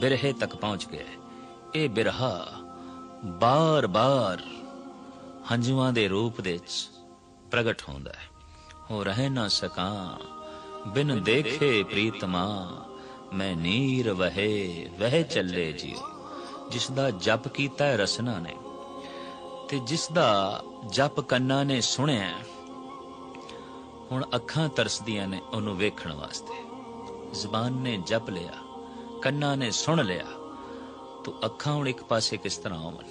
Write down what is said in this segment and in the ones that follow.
ਬਿਰਹੇ ਤੱਕ ਪਹੁੰਚ ਗਏ। ਇਹ ਬਿਰਹਾ ਬਾਰ-ਬਾਰ ਹੰਝੂਆਂ ਦੇ ਰੂਪ ਦੇ ਵਿੱਚ ਪ੍ਰਗਟ ਹੁੰਦਾ ਹੈ। ਹੋ ਰਹਿ ਨਾ ਸਕਾਂ ਬਿਨ ਦੇਖੇ ਪ੍ਰੀਤਮਾ ਮੈਂ ਨੀਰ ਵਹੇ ਵਹਿ ਚੱਲੇ ਜਿਉ। ਜਿਸ ਦਾ ਜਪ ਕੀਤਾ ਹੈ ਰਸਨਾ ਨੇ ਤੇ ਜਿਸ ਦਾ ਜਪ ਕੰਨਾਂ ਨੇ ਸੁਣਿਆ ਹੁਣ ਅੱਖਾਂ ਤਰਸਦੀਆਂ ਨੇ ਉਹਨੂੰ ਵੇਖਣ ਵਾਸਤੇ। ਜ਼ਬਾਨ ਨੇ ਜਪ ਲਿਆ। ਕੰਨਾਂ ਨੇ ਸੁਣ ਲਿਆ। ਤੋ ਅੱਖਾਂ ਹੁਣ ਇੱਕ ਪਾਸੇ ਕਿਸ ਤਰ੍ਹਾਂ ਹੋਵਣ?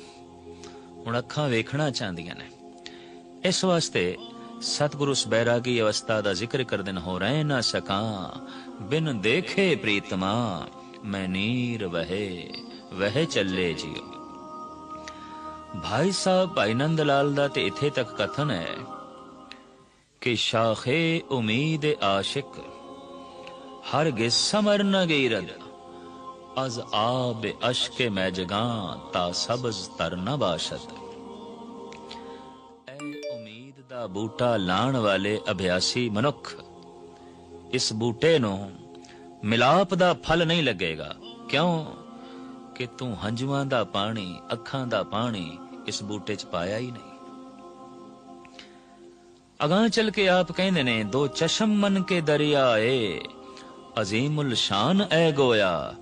ਹੁਣ ਅੱਖਾਂ ਵੇਖਣਾ ਚਾਹੁੰਦੀਆਂ ਨੇ। ਇਸ ਵਾਸਤੇ ਸਤਿਗੁਰੂ ਸਬੈਰਾਗੀ ਅਵਸਥਾ ਦਾ ਜ਼ਿਕਰ ਕਰਦੇ ਹੋ ਰਹਿ ਨਾ ਸਕਾਂ। ਬਿਨ ਦੇਖੇ ਪ੍ਰੀਤਮਾ ਮੈਂ ਨੀਰ ਵਹੇ, ਵਹਿ ਚੱਲੇ ਜੀਓ ਭਾਈ ਸਾਹਿਬ, ਭਾਈ ਨੰਦ ਲਾਲ ਦਾ ਤੇ ਇੱਥੇ ਤੱਕ ਕਥਨ ਹੈ ਕਿ ਸ਼ਾਖੇ ਉਮੀਦ ਆਸ਼ਿਕ, ਹਰ ਗੇ ਸਮਰ ਨ ਗਈ ਰਦ। ਅਜ਼ ਆਬ ਅਸ਼ਕੇ ਮੈਂ ਜਗਾਂ, ਤਾ ਸਬਜ਼ ਤਰ ਨ ਬਾਸ਼ਤ। ਐ ਉਮੀਦ ਦਾ ਬੂਟਾ ਲਾਣ ਵਾਲੇ ਅਭਿਆਸੀ ਮਨੁੱਖ, ਇਸ ਬੂਟੇ ਨੂੰ ਮਿਲਾਪ ਦਾ ਫਲ ਨਹੀਂ ਲੱਗੇਗਾ। ਕਿਉਂ? ਕਿ ਤੂੰ ਹੰਝੂਆਂ ਦਾ ਪਾਣੀ, ਅੱਖਾਂ ਦਾ ਪਾਣੀ ਇਸ ਬੂਟੇ 'ਚ ਪਾਇਆ ਹੀ ਨਹੀਂ। ਅਗਾਂ ਚਲ ਕੇ ਆਪ ਕਹਿੰਦੇ ਨੇ, ਦੋ ਚਸ਼ਮ ਮਨ ਕੇ ਦਰਿਆ ਏ ਅਜ਼ੀਮੁਲ ਸ਼ਾਨ ਐ ਗੋਇਆ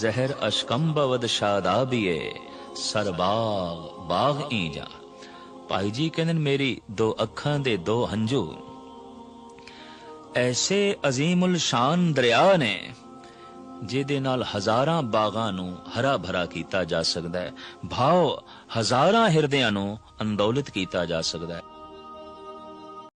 ਜ਼ਹਿਰ ਅਸ਼ਕੰਬਵਦ ਸ਼ਾਦਾਬੀਏ, ਸਰਬਾਗ ਬਾਗ ਈ ਭਾਈ ਜੀ ਕਹਿੰਦੇ ਮੇਰੀ ਦੋ ਅੱਖਾਂ ਦੇ ਦੋ ਹੰਝੂ। ਐਸੇ ਅਜ਼ੀਮੁਲ ਸ਼ਾਨ ਦਰਿਆ ਨੇ, ਜਿਹਦੇ ਨਾਲ ਹਜ਼ਾਰਾਂ ਬਾਗਾਂ ਨੂੰ ਹਰਾ ਭਰਾ ਕੀਤਾ ਜਾ ਸਕਦਾ ਹੈ। ਭਾਵ ਹਜ਼ਾਰਾਂ ਹਿਰਦਿਆਂ ਨੂੰ ਅੰਦੋਲਿਤ ਕੀਤਾ ਜਾ ਸਕਦਾ ਹੈ।